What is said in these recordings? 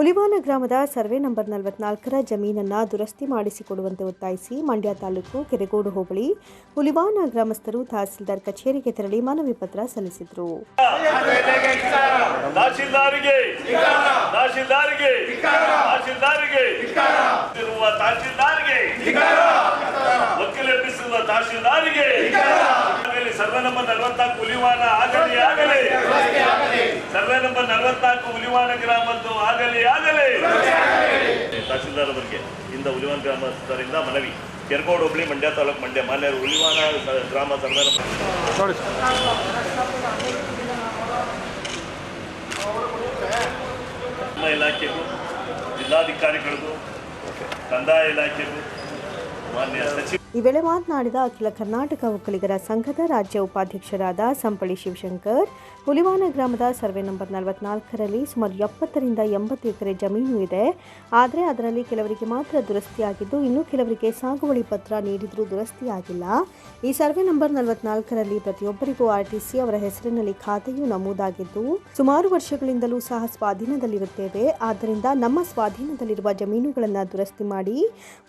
ಹುಲಿವಾನ ಗ್ರಾಮದ survey number ನಲವತ್ನಾಲ್ಕರ ಜಮೀನನ್ನು ದುರಸ್ತಿ ಮಾಡಿಸಿಕೊಡುವಂತೆ ಒತ್ತಾಯಿಸಿ ಮಂಡ್ಯ ತಾಲೂಕು ಕೆರೆಗೋಡು ಹೋಬಳಿ ಹುಲಿವಾನ ಗ್ರಾಮಸ್ಥರು ತಹಸೀಲ್ದಾರ್ ಕಚೇರಿಗೆ ತೆರಳಿ ಮನವಿ ಪತ್ರ ಸಲ್ಲಿಸಿದರು. ಸರ್ವೆ ನಂಬರ್ ನಲವತ್ನಾಲ್ಕು ಹುಲಿವಾನ ಆಗಲಿ ಆಗಲಿ. ಸರ್ವೆ ನಂಬರ್ ನಲವತ್ನಾಲ್ಕು ಹುಲಿವಾನ ಗ್ರಾಮದ್ದು ಆಗಲಿ ಆಗಲಿ. ತಹಸೀಲ್ದಾರ್ ಅವರಿಗೆ ಇಂದ ಹುಲಿವಾನ ಗ್ರಾಮಸ್ಥರಿಂದ ಮನವಿ. ಕೆರಗೋಡು ಹೋಬಳಿ ಮಂಡ್ಯ ತಾಲೂಕು ಮಂಡ್ಯ ಮಾನ್ಯರು ಹುಲಿವಾನ ಸ- ಗ್ರಾಮ ಸರ್ವೆ ನಮ್ಮ ಇಲಾಖೆಗೂ ಜಿಲ್ಲಾಧಿಕಾರಿಗಳಿಗೂ ಕಂದಾಯ ಇಲಾಖೆಗೂ ಮಾನ್ಯ ಸಚಿವ ಈ ವೇಳೆ ಮಾತನಾಡಿದ ಅಖಿಲ ಕರ್ನಾಟಕ ಒಕ್ಕಲಿಗರ ಸಂಘದ ರಾಜ್ಯ ಉಪಾಧ್ಯಕ್ಷರಾದ ಸಂಪಳಿ ಶಿವಶಂಕರ್, ಹುಲಿವಾನ ಗ್ರಾಮದ ಸರ್ವೆ ನಂಬರ್ ನಲವತ್ನಾಲ್ಕರಲ್ಲಿ ಸುಮಾರು ಎಪ್ಪತ್ತರಿಂದ ಎಂಬತ್ತು ಎಕರೆ ಜಮೀನು ಇದೆ. ಆದರೆ ಅದರಲ್ಲಿ ಕೆಲವರಿಗೆ ಮಾತ್ರ ದುರಸ್ತಿಯಾಗಿದ್ದು, ಇನ್ನು ಕೆಲವರಿಗೆ ಸಾಗುವಳಿ ಪತ್ರ ನೀಡಿದರೂ ದುರಸ್ತಿಯಾಗಿಲ್ಲ. ಈ ಸರ್ವೆ ನಂಬರ್ ನಲವತ್ನಾಲ್ಕರಲ್ಲಿ ಪ್ರತಿಯೊಬ್ಬರಿಗೂ ಆರ್ಟಿಸಿ ಅವರ ಹೆಸರಿನಲ್ಲಿ ಖಾತೆಯೂ ನಮೂದಾಗಿದ್ದು, ಸುಮಾರು ವರ್ಷಗಳಿಂದಲೂ ಸಹ ಸ್ವಾಧೀನದಲ್ಲಿರುತ್ತೇವೆ. ಆದ್ದರಿಂದ ನಮ್ಮ ಸ್ವಾಧೀನದಲ್ಲಿರುವ ಜಮೀನುಗಳನ್ನು ದುರಸ್ತಿ ಮಾಡಿ,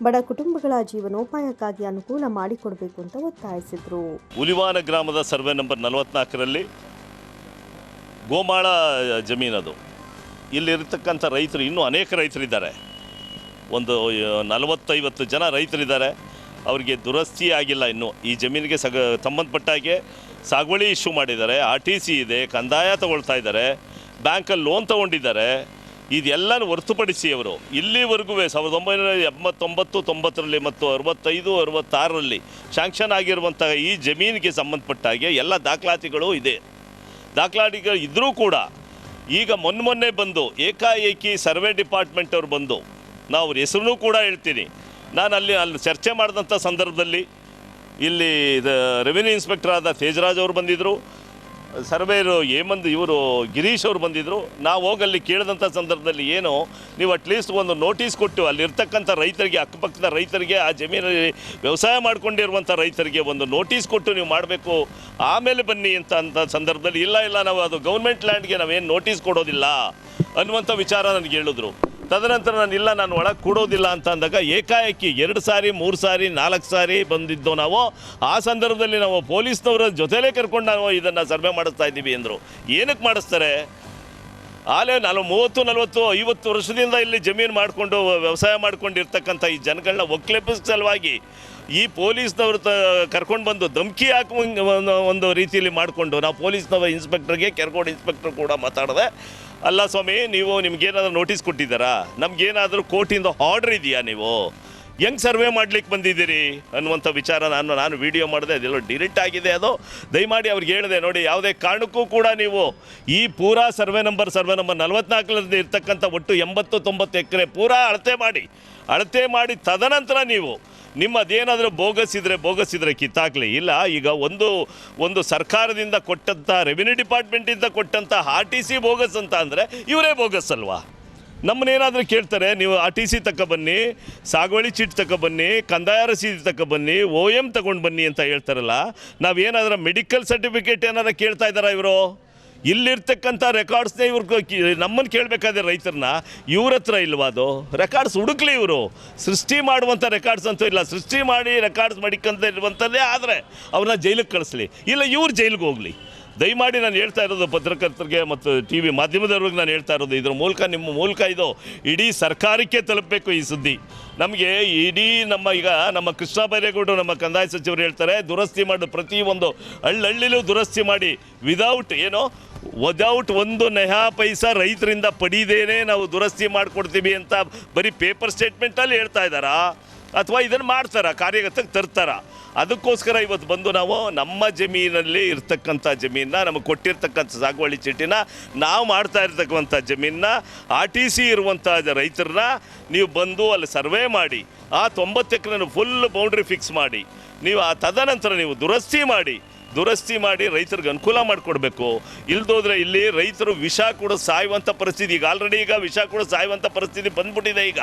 ಬಡ ಕುಟುಂಬಗಳ ಜೀವನೋಪಾಯಕ್ಕಾಗಿ ಅನುಕೂಲ ಮಾಡಿಕೊಡಬೇಕು ಅಂತ ಒತ್ತಾಯಿಸಿದರು. ಹುಲಿವಾನ ಗ್ರಾಮದ ಸರ್ವೆ ನಂಬರ್ ನಲವತ್ನಾಲ್ಕರಲ್ಲಿ ಗೋಮಾಳ ಜಮೀನದು ಇಲ್ಲಿರ್ತಕ್ಕಂಥ ರೈತರು ಇನ್ನೂ ಅನೇಕ ರೈತರಿದ್ದಾರೆ. ಒಂದು ನಲವತ್ತೈವತ್ತು ಜನ ರೈತರಿದ್ದಾರೆ. ಅವರಿಗೆ ದುರಸ್ತಿ ಆಗಿಲ್ಲ ಇನ್ನೂ. ಈ ಜಮೀನಿಗೆ ಸಗ, ಸಂಬಂಧಪಟ್ಟ ಹಾಗೆ ಸಾಗುವಳಿ ಇಶ್ಯೂ ಮಾಡಿದ್ದಾರೆ. ಆರ್ ಟಿ ಸಿ ಇದೆ, ಕಂದಾಯ ತಗೊಳ್ತಾ ಇದ್ದಾರೆ. ಬ್ಯಾಂಕಲ್ಲಿ ಲೋನ್ ತೊಗೊಂಡಿದ್ದಾರೆ. ಇದೆಲ್ಲನೂ ಹೊರತುಪಡಿಸಿ ಅವರು ಇಲ್ಲಿವರೆಗೂ ಸಾವಿರದ ಒಂಬೈನೂರ ಎಂಬತ್ತೊಂಬತ್ತು, ತೊಂಬತ್ತರಲ್ಲಿ ಮತ್ತು ಅರವತ್ತೈದು, ಅರವತ್ತಾರರಲ್ಲಿ ಶಾಂಕ್ಷನ್ ಆಗಿರುವಂಥ ಈ ಜಮೀನಿಗೆ ಸಂಬಂಧಪಟ್ಟ ಹಾಗೆ ಎಲ್ಲ ದಾಖಲಾತಿಗಳು ಇದೆ. ದಾಖಲಾತಿಗಳು ಇದ್ದರೂ ಕೂಡ ಈಗ ಮೊನ್ನೆ ಬಂದು ಏಕಾಏಕಿ ಸರ್ವೆ ಡಿಪಾರ್ಟ್ಮೆಂಟ್ ಅವರು ಬಂದು, ನಾವು ಅವ್ರ ಹೆಸರು ಕೂಡ ಹೇಳ್ತೀನಿ. ನಾನು ಅಲ್ಲಿ ಅಲ್ಲಿ ಚರ್ಚೆ ಮಾಡಿದಂಥ ಸಂದರ್ಭದಲ್ಲಿ ಇಲ್ಲಿ ರೆವಿನ್ಯೂ ಇನ್ಸ್ಪೆಕ್ಟರ್ ಆದ ತೇಜರಾಜ್ ಅವರು ಬಂದಿದ್ದರು ಸರ್ವೇರು ಹೇಮಂತ್ ಇವರು, ಗಿರೀಶ್ ಅವರು ಬಂದಿದ್ದರು ನಾವು ಹೋಗಿ ಅಲ್ಲಿ ಕೇಳಿದಂಥ ಸಂದರ್ಭದಲ್ಲಿ ಏನು, ನೀವು ಅಟ್ಲೀಸ್ಟ್ ಒಂದು ನೋಟಿಸ್ ಕೊಟ್ಟು ಅಲ್ಲಿರ್ತಕ್ಕಂಥ ರೈತರಿಗೆ, ಅಕ್ಕಪಕ್ಕದ ರೈತರಿಗೆ, ಆ ಜಮೀನಲ್ಲಿ ವ್ಯವಸಾಯ ಮಾಡಿಕೊಂಡಿರುವಂಥ ರೈತರಿಗೆ ಒಂದು ನೋಟಿಸ್ ಕೊಟ್ಟು ನೀವು ಮಾಡಬೇಕು, ಆಮೇಲೆ ಬನ್ನಿ ಅಂತ ಅಂತ ಸಂದರ್ಭದಲ್ಲಿ ಇಲ್ಲ ಇಲ್ಲ, ನಾವು ಅದು ಗೌರ್ಮೆಂಟ್ ಲ್ಯಾಂಡ್ಗೆ ನಾವೇನು ನೋಟಿಸ್ ಕೊಡೋದಿಲ್ಲ ಅನ್ನುವಂಥ ವಿಚಾರ ನನಗೆ ಹೇಳಿದ್ರು. ತದನಂತರ ನಾನು, ಇಲ್ಲ, ನಾನು ಒಳಗೆ ಕೂಡೋದಿಲ್ಲ ಅಂತ ಅಂದಾಗ ಏಕಾಏಕಿ ಎರಡು ಸಾರಿ, ಮೂರು ಸಾರಿ, ನಾಲ್ಕು ಸಾರಿ ಬಂದಿದ್ದು ನಾವು, ಆ ಸಂದರ್ಭದಲ್ಲಿ ನಾವು ಪೊಲೀಸ್ನವರ ಜೊತೆಲೇ ಕರ್ಕೊಂಡು ನಾವು ಇದನ್ನು ಸರ್ವೆ ಮಾಡಿಸ್ತಾ ಇದ್ದೀವಿ ಅಂದರು ಏನಕ್ಕೆ ಮಾಡಿಸ್ತಾರೆ? ಆಲೇ ನಾನು ಮೂವತ್ತು, ನಲವತ್ತು, ಐವತ್ತು ವರ್ಷದಿಂದ ಇಲ್ಲಿ ಜಮೀನು ಮಾಡಿಕೊಂಡು ವ್ಯವಸಾಯ ಮಾಡ್ಕೊಂಡಿರ್ತಕ್ಕಂಥ ಈ ಜನಗಳನ್ನ ಒಕ್ಲೆಪ್ಪಿಸ್ ಸಲುವಾಗಿ ಈ ಪೊಲೀಸ್ನವರು ತ ಕರ್ಕೊಂಡು ಬಂದು ಧಮಕಿ ಹಾಕುವ ಒಂದು ರೀತಿಯಲ್ಲಿ ಮಾಡಿಕೊಂಡು, ನಾವು ಪೊಲೀಸ್ನವ ಇನ್ಸ್ಪೆಕ್ಟರ್ಗೆ ಕೆರಗೋಡು ಇನ್ಸ್ಪೆಕ್ಟರ್ ಕೂಡ ಮಾತಾಡಿದೆ. ಅಲ್ಲ ಸ್ವಾಮಿ, ನೀವು ನಿಮ್ಗೇನಾದರೂ ನೋಟಿಸ್ ಕೊಟ್ಟಿದ್ದೀರಾ? ನಮಗೇನಾದರೂ ಕೋರ್ಟಿಂದ ಆರ್ಡರ್ ಇದೆಯಾ ನೀವು? ಹೆಂಗೆ ಸರ್ವೆ ಮಾಡ್ಲಿಕ್ಕೆ ಬಂದಿದ್ದೀರಿ? ಅನ್ನುವಂಥ ವಿಚಾರ ನಾನು ನಾನು ವಿಡಿಯೋ ಮಾಡಿದೆ, ಅದೆಲ್ಲ ಡಿಲೀಟ್ ಆಗಿದೆ ಅದು. ದಯಮಾಡಿ ಅವ್ರಿಗೆ ಹೇಳಿದೆ, ನೋಡಿ, ಯಾವುದೇ ಕಾರಣಕ್ಕೂ ಕೂಡ ನೀವು ಈ ಪೂರಾ ಸರ್ವೆ ನಂಬರ್ ಸರ್ವೆ ನಂಬರ್ ನಲವತ್ನಾಲ್ಕರಲ್ಲಿ ಇರ್ತಕ್ಕಂಥ ಒಟ್ಟು ಎಂಬತ್ತು ತೊಂಬತ್ತು ಎಕರೆ ಪೂರಾ ಅಳತೆ ಮಾಡಿ ಅಳತೆ ಮಾಡಿ ತದನಂತರ ನೀವು ನಿಮ್ಮದೇನಾದರೂ ಬೋಗಸ್ ಇದ್ರೆ ಬೋಗಸ್ ಇದ್ರೆ ಕಿತ್ತಾಕ್ಲಿ. ಇಲ್ಲ, ಈಗ ಒಂದು ಒಂದು ಸರ್ಕಾರದಿಂದ ಕೊಟ್ಟಂಥ ರೆವಿನ್ಯೂ ಡಿಪಾರ್ಟ್ಮೆಂಟಿಂದ ಕೊಟ್ಟಂಥ ಆರ್ ಟಿ ಸಿ ಬೋಗಸ್ ಅಂತ ಅಂದರೆ ಇವರೇ ಬೋಗಸ್ ಅಲ್ವಾ ನಮ್ಮನ್ನೇನಾದರೂ ಕೇಳ್ತಾರೆ, ನೀವು ಆರ್ ಟಿ ಸಿ ಬನ್ನಿ, ಸಾಗುವಳಿ ಚೀಟ್ ತಗೊಬನ್ನಿ ಕಂದಾಯ ರಸೀದಿ ಬನ್ನಿ ಓ ಎಂ ತಗೊಂಡು ಬನ್ನಿ ಅಂತ ಹೇಳ್ತಾರಲ್ಲ, ನಾವೇನಾದರೂ ಮೆಡಿಕಲ್ ಸರ್ಟಿಫಿಕೇಟ್ ಏನಾರ ಕೇಳ್ತಾ ಇದ್ದಾರಾ ಇವರು? ಇಲ್ಲಿರ್ತಕ್ಕಂಥ ರೆಕಾರ್ಡ್ಸ್ನೇ ಇವ್ರಿಗೆ ನಮ್ಮನ್ನು ಕೇಳಬೇಕಾದ್ರೆ ರೈತರನ್ನ ಇವ್ರ ಹತ್ರ ಇಲ್ವಾ ಅದು? ರೆಕಾರ್ಡ್ಸ್ ಹುಡುಕ್ಲಿ ಇವರು. ಸೃಷ್ಟಿ ಮಾಡುವಂಥ ರೆಕಾರ್ಡ್ಸ್ ಅಂತೂ ಇಲ್ಲ. ಸೃಷ್ಟಿ ಮಾಡಿ ರೆಕಾರ್ಡ್ಸ್ ಮಾಡಿಕಂತ ಇರುವಂಥದ್ದೇ ಆದರೆ ಅವ್ರನ್ನ ಜೈಲಿಗೆ ಕಳಿಸ್ಲಿ. ಇಲ್ಲ ಇವ್ರು ಜೈಲಿಗೆ ಹೋಗಲಿ. ದಯಮಾಡಿ ನಾನು ಹೇಳ್ತಾ ಇರೋದು ಪತ್ರಕರ್ತರಿಗೆ ಮತ್ತು ಟಿ ವಿ ಮಾಧ್ಯಮದವ್ರಿಗೆ ನಾನು ಹೇಳ್ತಾ ಇರೋದು. ಇದ್ರ ಮೂಲಕ ನಿಮ್ಮ ಮೂಲಕ ಇದು ಇಡೀ ಸರ್ಕಾರಕ್ಕೆ ತಲುಪಬೇಕು ಈ ಸುದ್ದಿ. ನಮಗೆ ಇಡೀ ನಮ್ಮ ಈಗ ನಮ್ಮ ಕೃಷ್ಣ ಬೈರೇಗೌಡರು ನಮ್ಮ ಕಂದಾಯ ಸಚಿವರು ಹೇಳ್ತಾರೆ, ದುರಸ್ತಿ ಮಾಡಿ ಪ್ರತಿಯೊಂದು ಹಳ್ಳಹಳ್ಳಿಲೂ ದುರಸ್ತಿ ಮಾಡಿ ವಿದೌಟ್ ಏನು ವಿದೌಟ್ ಒಂದು ನಯಾ ಪೈಸಾ ರೈತರಿಂದ ಪಡೀದೇನೆ ನಾವು ದುರಸ್ತಿ ಮಾಡಿಕೊಡ್ತೀವಿ ಅಂತ ಬರೀ ಪೇಪರ್ ಸ್ಟೇಟ್ಮೆಂಟಲ್ಲಿ ಹೇಳ್ತಾ ಇದ್ದಾರಾ? ಅಥವಾ ಇದನ್ನು ಮಾಡ್ತಾರ? ಕಾರ್ಯಗತಕ್ಕೆ ತರ್ತಾರ? ಅದಕ್ಕೋಸ್ಕರ ಇವತ್ತು ಬಂದು ನಾವು ನಮ್ಮ ಜಮೀನಲ್ಲಿ ಇರ್ತಕ್ಕಂಥ ಜಮೀನನ್ನ, ನಮಗೆ ಕೊಟ್ಟಿರ್ತಕ್ಕಂಥ ಸಾಗುವಳಿ ಚೀಟಿನ ನಾವು ಮಾಡ್ತಾ ಇರ್ತಕ್ಕಂಥ ಜಮೀನನ್ನ ಆರ್ ಟಿ ಸಿ ಇರುವಂಥ ರೈತರನ್ನ ನೀವು ಬಂದು ಅಲ್ಲಿ ಸರ್ವೆ ಮಾಡಿ, ಆ ತೊಂಬತ್ತು ಎಕರೆನ ಫುಲ್ ಬೌಂಡ್ರಿ ಫಿಕ್ಸ್ ಮಾಡಿ, ನೀವು ಆ ತದನಂತರ ನೀವು ದುರಸ್ತಿ ಮಾಡಿ ದುರಸ್ತಿ ಮಾಡಿ ರೈತರಿಗೆ ಅನುಕೂಲ ಮಾಡಿಕೊಡ್ಬೇಕು. ಇಲ್ದೋದ್ರೆ ಇಲ್ಲಿ ರೈತರು ವಿಷ ಕೂಡ ಸಾಯುವಂಥ ಪರಿಸ್ಥಿತಿ ಈಗ. ಆಲ್ರೆಡಿ ಈಗ ವಿಷ ಕೂಡ ಸಾಯುವಂಥ ಪರಿಸ್ಥಿತಿ ಬಂದ್ಬಿಟ್ಟಿದೆ ಈಗ.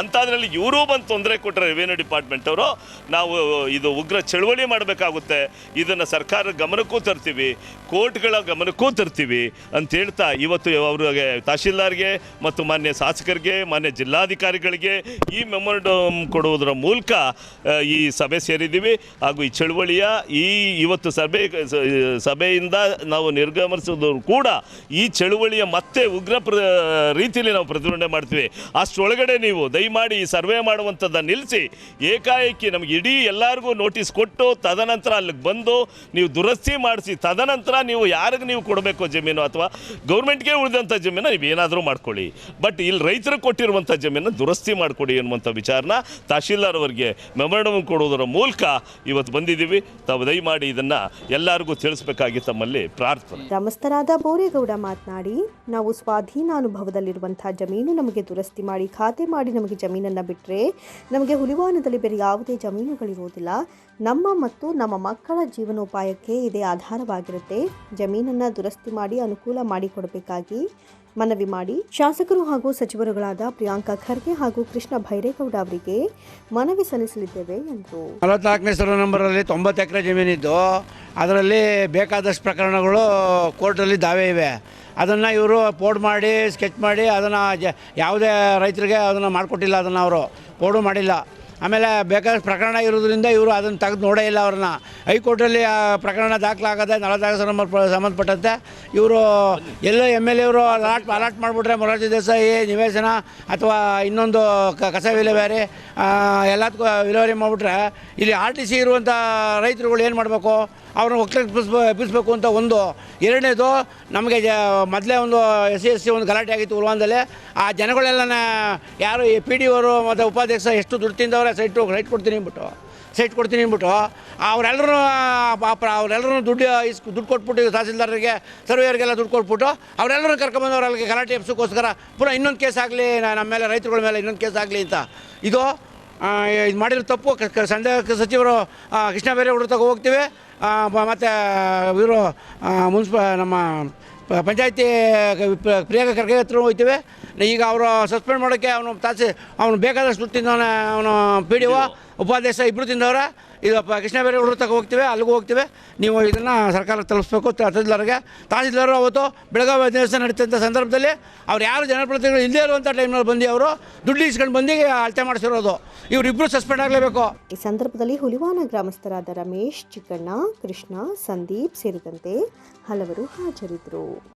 ಅಂಥದ್ರಲ್ಲಿ ಇವರು ಬಂದು ತೊಂದರೆ ಕೊಟ್ಟರೆ ರೆವಿನ್ಯೂ ಡಿಪಾರ್ಟ್ಮೆಂಟ್ ಅವರು, ನಾವು ಇದು ಉಗ್ರ ಚಳವಳಿ ಮಾಡಬೇಕಾಗುತ್ತೆ. ಇದನ್ನು ಸರ್ಕಾರ ಗಮನಕ್ಕೂ ತರ್ತೀವಿ, ಕೋರ್ಟ್ಗಳ ಗಮನಕ್ಕೂ ತರ್ತೀವಿ ಅಂತ ಹೇಳ್ತಾ ಇವತ್ತು ಅವ್ರಿಗೆ ತಹಶೀಲ್ದಾರ್ಗೆ ಮತ್ತು ಮಾನ್ಯ ಶಾಸಕರಿಗೆ, ಮಾನ್ಯ ಜಿಲ್ಲಾಧಿಕಾರಿಗಳಿಗೆ ಈ ಮೆಮೊರಂಡಮ್ ಕೊಡುವುದರ ಮೂಲಕ ಈ ಸಭೆ ಸೇರಿದ್ದೀವಿ. ಹಾಗೂ ಈ ಚಳವಳಿಯ ಈ ಇವತ್ತು ಸಭೆ ಸ- ಸಭೆಯಿಂದ ನಾವು ನಿರ್ಗಮಿಸಿದವರು ಕೂಡ ಈ ಚಳುವಳಿಯ ಮತ್ತೆ ಉಗ್ರ ರೀತಿಯಲ್ಲಿ ನಾವು ಪ್ರತಿಭಟನೆ ಮಾಡ್ತೀವಿ. ಅಷ್ಟರೊಳಗಡೆ ನೀವು ದಯಮಾಡಿ ಈ ಸರ್ವೆ ಮಾಡುವಂಥದ್ದನ್ನು ನಿಲ್ಲಿಸಿ. ಏಕಾಏಕಿ ನಮಗೆ ಇಡೀ ಎಲ್ಲರಿಗೂ ನೋಟಿಸ್ ಕೊಟ್ಟು, ತದನಂತರ ಅಲ್ಲಿಗೆ ಬಂದು ನೀವು ದುರಸ್ತಿ ಮಾಡಿಸಿ, ತದನಂತರ ನೀವು ಯಾರಿಗೆ ನೀವು ಕೊಡಬೇಕು ಜಮೀನು ಅಥವಾ ಗೌರ್ಮೆಂಟ್ಗೆ ಉಳಿದಂಥ ಜಮೀನು ನೀವು ಏನಾದರೂ ಮಾಡ್ಕೊಳ್ಳಿ. ಬಟ್ ಇಲ್ಲಿ ರೈತರು ಕೊಟ್ಟಿರುವಂಥ ಜಮೀನು ದುರಸ್ತಿ ಮಾಡಿಕೊಡಿ ಎನ್ನುವಂಥ ವಿಚಾರನ ತಹಶೀಲ್ದಾರ್ ಅವರಿಗೆ ಮೆಮೊರಂಡಮ್ ಕೊಡುವುದರ ಮೂಲಕ ಇವತ್ತು ಬಂದಿದ್ದೀವಿ. ತಾವು ದಯಮಾಡಿ ಇದನ್ನು ಎಲ್ಲರಿಗೂ ತಿಳಿಸಬೇಕಾಗಿ ತಮ್ಮಲ್ಲಿ ಪ್ರಾರ್ಥನೆ. ಗ್ರಾಮಸ್ಥರಾದ ಬೋರೇಗೌಡ ಮಾತನಾಡಿ, ನಾವು ಸ್ವಾಧೀನಾನುಭವದಲ್ಲಿರುವಂತಹ ಜಮೀನು ನಮಗೆ ದುರಸ್ತಿ ಮಾಡಿ, ಖಾತೆ ಮಾಡಿ ನಮಗೆ ಜಮೀನನ್ನು ಬಿಟ್ಟರೆ ನಮಗೆ ಹುಲಿವಾನದಲ್ಲಿ ಬೇರೆ ಯಾವುದೇ ಜಮೀನುಗಳಿರುವುದಿಲ್ಲ. ನಮ್ಮ ಮತ್ತು ನಮ್ಮ ಮಕ್ಕಳ ಜೀವನೋಪಾಯಕ್ಕೆ ಇದೇ ಆಧಾರವಾಗಿರುತ್ತೆ. ಜಮೀನನ್ನು ದುರಸ್ತಿ ಮಾಡಿ ಅನುಕೂಲ ಮಾಡಿಕೊಡಬೇಕಾಗಿ ಮನವಿ ಮಾಡಿ ಶಾಸಕರು ಹಾಗೂ ಸಚಿವರುಗಳಾದ ಪ್ರಿಯಾಂಕಾ ಖರ್ಗೆ ಹಾಗೂ ಕೃಷ್ಣ ಭೈರೇಗೌಡ ಅವರಿಗೆ ಮನವಿ ಸಲ್ಲಿಸಲಿದ್ದೇವೆ ಎಂದರು. ನಲವತ್ನಾಲ್ಕನೇ ಸರ್ವೆ ನಂಬರಲ್ಲಿ ತೊಂಬತ್ತು ಎಕರೆ ಜಮೀನಿದ್ದು. ಅದರಲ್ಲಿ ಬೇಕಾದಷ್ಟು ಪ್ರಕರಣಗಳು ಕೋರ್ಟಲ್ಲಿ ದಾವೆ ಇವೆ. ಅದನ್ನು ಇವರು ಪೋಡ್ ಮಾಡಿ, ಸ್ಕೆಚ್ ಮಾಡಿ, ಅದನ್ನು ಯಾವುದೇ ರೈತರಿಗೆ ಅದನ್ನು ಮಾಡಿಕೊಟ್ಟಿಲ್ಲ ಅದನ್ನು ಅವರು. ಪೋಡು ಮಾಡಿಲ್ಲ. ಆಮೇಲೆ ಬೇಕಾದಷ್ಟು ಪ್ರಕರಣ ಇರೋದ್ರಿಂದ ಇವರು ಅದನ್ನು ತೆಗೆದು ನೋಡೇ ಇಲ್ಲ ಅವ್ರನ್ನ. ಹೈಕೋರ್ಟಲ್ಲಿ ಆ ಪ್ರಕರಣ ದಾಖಲಾಗದೆ ನಲವತ್ತಾರು ಪ್ರ- ಸಂಬಂಧಪಟ್ಟಂತೆ ಇವರು ಎಲ್ಲೋ ಎಂ ಎಲ್ ಎವರು ಅಲಾಟ್ ಅಲಾಟ್ ಮಾಡಿಬಿಟ್ರೆ ಮೊರಾರ್ಜಿ ದೇಸಾಯಿ ನಿವೇಶನ ಅಥವಾ ಇನ್ನೊಂದು ಕಸ ವಿಲೇವಾರಿ ಎಲ್ಲದಕ್ಕೂ ವಿಲೇವಾರಿ ಮಾಡಿಬಿಟ್ರೆ ಇಲ್ಲಿ ಆರ್ ಟಿ ಸಿ ಇರುವಂಥ ರೈತರುಗಳು ಏನು ಮಾಡಬೇಕು? ಅವ್ರನ್ನ ಒಕ್ಕಲಿಗೆ ಎಬ್ಬಿಸ್ಬ ಎಬ್ಬಿಸ್ಬೇಕು ಅಂತ ಒಂದು. ಎರಡನೇದು ನಮಗೆ ಜ ಮೊದಲೇ ಒಂದು ಎಸ್ ಸಿ ಎಸ್ ಸಿ ಒಂದು ಗಲಾಟೆ ಆಗಿತ್ತು ಉಲ್ವಾನದಲ್ಲಿ. ಆ ಜನಗಳೆಲ್ಲ ಯಾರು ಪಿ ಡಿ ಅವರು ಮತ್ತು ಉಪಾಧ್ಯಕ್ಷ ಎಷ್ಟು ದುಡ್ಡು ತಿಂದವ್ರೆ ಸೈಟು ರೈಟ್ ಕೊಡ್ತೀನಿ ಅಂದ್ಬಿಟ್ಟು, ಸೈಟ್ ಕೊಡ್ತೀನಿ ಅಂದ್ಬಿಟ್ಟು ಅವರೆಲ್ಲರೂ ಪಾಪ ಅವರೆಲ್ಲರೂ ದುಡ್ಡು ಇಸ್ ದುಡ್ಡು ಕೊಟ್ಬಿಟ್ಟು, ತಹಸೀಲ್ದಾರರಿಗೆ, ಸರ್ವೇಯರಿಗೆಲ್ಲ ದುಡ್ಡು ಕೊಟ್ಬಿಟ್ಟು ಅವರೆಲ್ಲರೂ ಕರ್ಕೊಂಬಂದವ್ರು ಅಲ್ಲಿಗೆ ಗಲಾಟೆ ಎಪ್ಸೋಕ್ಕೋಸ್ಕರ ಪುನಃ ಇನ್ನೊಂದು ಕೇಸ್ ಆಗಲಿ ನಮ್ಮ ಮೇಲೆ, ರೈತರುಗಳ ಮೇಲೆ ಇನ್ನೊಂದು ಕೇಸ್ ಆಗಲಿ ಅಂತ. ಇದು ಇದು ಮಾಡಿರೋ ತಪ್ಪು. ಕ- ಸಚಿವರು ಕೃಷ್ಣ ಬೇರೆ ತಗೋ ಹೋಗ್ತೀವಿ. ಮತ್ತು, ಇವರು ಮುನ್ಸಿಪ, ನಮ್ಮ ಪಂಚಾಯತಿ ಪ್ರಿಯಾಂಕ ಖರ್ಗೆ ಹತ್ರ ಹೋಗ್ತೀವಿ. ಈಗ ಅವರು ಸಸ್ಪೆಂಡ್ ಮಾಡೋಕ್ಕೆ ಅವನು ತಾಸಿ ಅವನು ಬೇಕಾದಷ್ಟು ಅವನು ಪಿ ಡಿ ಒ ಉಪಾಧ್ಯಕ್ಷ ಇಬ್ಬರು ತಿಂದವರ. ಇದು ಕೃಷ್ಣ ಬೈರೇಗೌಡರ ತಗೋ ಹೋಗ್ತೀವಿ, ಅಲ್ಲಿಗೂ ಹೋಗ್ತೀವಿ. ನೀವು ಇದನ್ನು ಸರ್ಕಾರಕ್ಕೆ ತಲುಪಿಸ್ಬೇಕು ತಹಸೀಲ್ದಾರ್ಗೆ ತಹಸೀಲ್ದಾರ್ ಅವತ್ತು ಬೆಳಗಾವಿ ಅಧಿವೇಶನ ನಡೀತಂಥ ಸಂದರ್ಭದಲ್ಲಿ ಅವ್ರು ಯಾರು ಜನಪ್ರತಿನಿಧಿಗಳು ಇಲ್ಲದೇ ಇರುವಂಥ ಟೈಮ್ನಲ್ಲಿ ಬಂದು ಅವರು ದುಡ್ಡು ಇಸ್ಕೊಂಡು ಬಂದು ಅಳತೆ ಮಾಡಿಸಿರೋದು. ಇವರಿಬ್ಬರು ಸಸ್ಪೆಂಡ್ ಆಗಲೇಬೇಕು. ಈ ಸಂದರ್ಭದಲ್ಲಿ ಹುಲಿವಾನ ಗ್ರಾಮಸ್ಥರಾದ ರಮೇಶ್, ಚಿಕ್ಕಣ್ಣ, ಕೃಷ್ಣ, ಸಂದೀಪ್ ಸೇರಿದಂತೆ ಹಲವರು ಹಾಜರಿದ್ದರು.